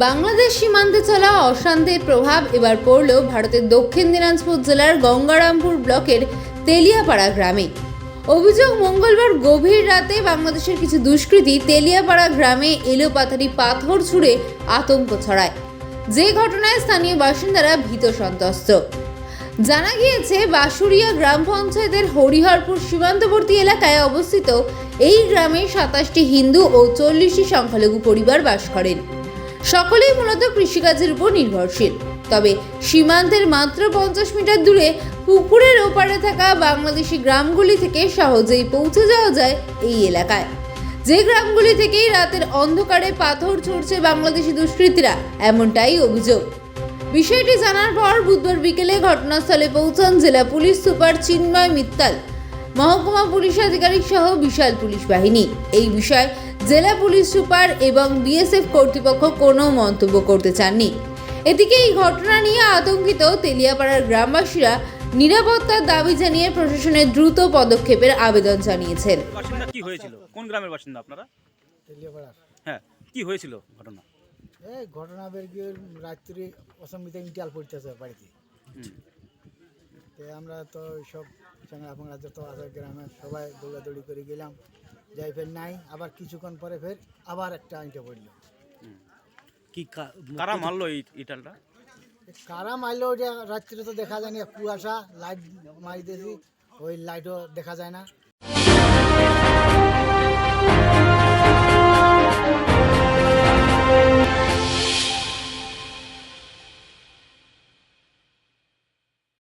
বাংলাদেশ সীমান্তে চলা অশান্তির প্রভাব এবার পড়ল ভারতের দক্ষিণ দিনাজপুর জেলার গঙ্গারামপুর ব্লকের তেলিয়াপাড়া গ্রামে। অভিযোগ মঙ্গলবার গভীর রাতে বাংলাদেশের কিছু দুষ্কৃতী তেলিয়াপাড়া গ্রামে এলোপাথারি পাথর ছুঁড়ে আতঙ্ক ছড়ায়। যে ঘটনায় স্থানীয় বাসিন্দারা ভীত সন্ত্রস্ত। জানা গিয়েছে বাঁশুড়িয়া গ্রাম পঞ্চায়েতের হরিহরপুর সীমান্তবর্তী এলাকায় অবস্থিত এই গ্রামে সাতাশটি হিন্দু ও চল্লিশটি সংখ্যালঘু পরিবার বাস করেন। সকলেই মূলত কৃষিকাজের উপর নির্ভরশীল। তবে সীমান্তের মাত্র পঞ্চাশ মিটার দূরে পুকুরের ওপারে থাকা বাংলাদেশি গ্রামগুলি থেকে সহজেই পৌঁছে যাওয়া যায় এই এলাকায়। যে গ্রামগুলি থেকেই রাতের অন্ধকারে পাথর ছুড়ছে বাংলাদেশি দুষ্কৃতীরা, এমনটাই অভিযোগ। বিষয়টি জানার পর বুধবার বিকেলে ঘটনাস্থলে পৌঁছান জেলা পুলিশ সুপার চিন্ময় মিত্তাল। মহকুমা পুলিশ আধিকারিক সহ বিশাল পুলিশ বাহিনী। এই বিষয়ে জেলা পুলিশ সুপার এবং বিএসএফ কর্তৃপক্ষ কোনো মন্তব্য করতে চাননি। এদিকে এই ঘটনা নিয়ে আতঙ্কিত তেলিয়াপাড়ার গ্রামবাসীরা নিরাপত্তার দাবি জানিয়ে প্রশাসনের দ্রুত পদক্ষেপের আবেদন জানিয়েছেন। বাসিন্দা কি হয়েছিল? কোন গ্রামের বাসিন্দা আপনারা? তেলিয়াপাড়ার। হ্যাঁ কি হয়েছিল ঘটনা? এই ঘটনা বের গিয়ে রাত্রি ইন্টাল পড়তেছে বাড়িতে। তো আমরা তো সব ফাংড়া যত আছে গ্রামে সবাই দৌড়াদৌড়ি করে গেলাম। যাই ফের নাই আবার কিছুক্ষণ পরে ফের আবার একটা ইন্টা পড়ল। কি কা- কারা মারলো এই ইটালটা? কারা মারলো ওটা রাত্রে তো দেখা যায় না কুয়াশা লাইট মারি দিয়েছি ওই লাইটও দেখা যায় না।